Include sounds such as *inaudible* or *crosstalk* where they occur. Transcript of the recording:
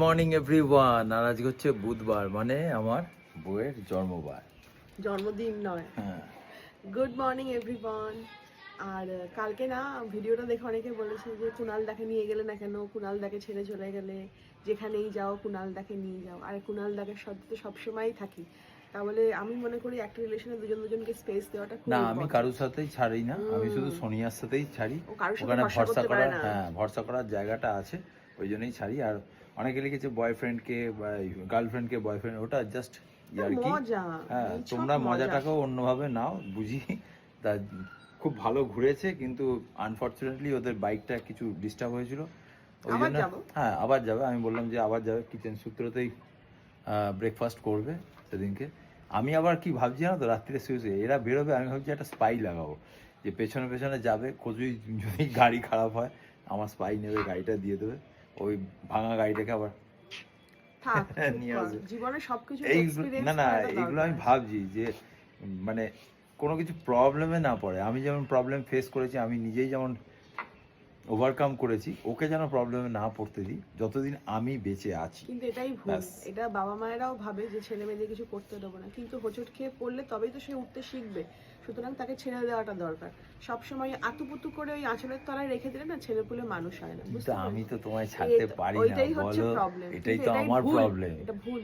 Morning everyone আর আজকে হচ্ছে বুধবার মানে আমার বউয়ের জন্মবার। জন্মদিন নয়। হ্যাঁ। গুড মর্নিং এভরিওয়ান আর কালকে না ভিডিওটা দেখে অনেকে বলেছে যে কুনাল দাকে নিয়ে গেলে না কেন? কুনাল দাকে ছেড়ে চলে গেলে যেখানেই যাও কুনাল দাকে নিয়ে যাও। আর কুনাল দাকের সাথে তো সবসময়ই থাকি। তাহলে আমি মনে করি একটা রিলেশনে দুজন দুজনকে স্পেস দেওয়াটা খুব না আমি কারোর সাথেই ছাড়ি না। আমি শুধু সোনিয়ার সাথেই ছাড়ি। ওখানে ভরসা করার হ্যাঁ ভরসা করার জায়গাটা আছে ওই জন্যই ছাড়ি। আর অনেকে লিখেছে বয়ফ্রেন্ডকে বা গার্লফ্রেন্ডকে বয়ফ্রেন্ড ওটা জাস্ট ইয়ার কি হ্যাঁ তোমরা মজা। মজাটাকেও অন্যভাবে নাও বুঝি। তা খুব ভালো ঘুরেছে কিন্তু আনফর্চুনেটলি ওদের বাইকটা কিছু ডিস্টার্ব হয়েছিল। ওই জন্য হ্যাঁ আবার যাবে। আমি বললাম যে আবার যাবে কিচেন সূত্রতেই ব্রেকফাস্ট করবে সেদিনকে। আমি আবার কি ভাবছি না তো রাত্রিরে শুয়ে শুয়ে। এরা বেরোবে আমি ভাবছি একটা স্পাই লাগাবো। যে পেছনে পেছনে যাবে কোথায় যদি গাড়ি খারাপ হয় আমার স্পাই নেবে গাড়িটা দিয়ে দেবে। ওই ভাঙা গাড়িটাকে আবার *laughs* নিয়ে আসবে। জীবনে সবকিছু না না এগুলো আমি ভাবছি যে মানে কোনো কিছু প্রবলেমে না পড়ে। আমি যেমন প্রবলেম ফেস করেছি আমি নিজেই যেমন ওভারকাম করেছি ওকে যেন প্রবলেমে না পড়তে দিই যতদিন আমি বেঁচে আছি। কিন্তু এটাই ভুল। এটা বাবা মায়েরাও ভাবে যে ছেলে মেয়েদের কিছু করতে দেবো না। কিন্তু হোঁচট খেয়ে পড়লে তবেই তো সে উঠতে শিখবে। সুতরাং তাকে ছেড়ে দেওয়াটা দরকার। সবসময় আতুপুতু করে ওই আঁচলের তলায় রেখে দিলে না ছেলে পুলে মানুষ হয় না আমি তো তোমায় ছাড়তে পারি না ওইটাই হচ্ছে প্রবলেম এটাই তো আমার প্রবলেম এটা ভুল।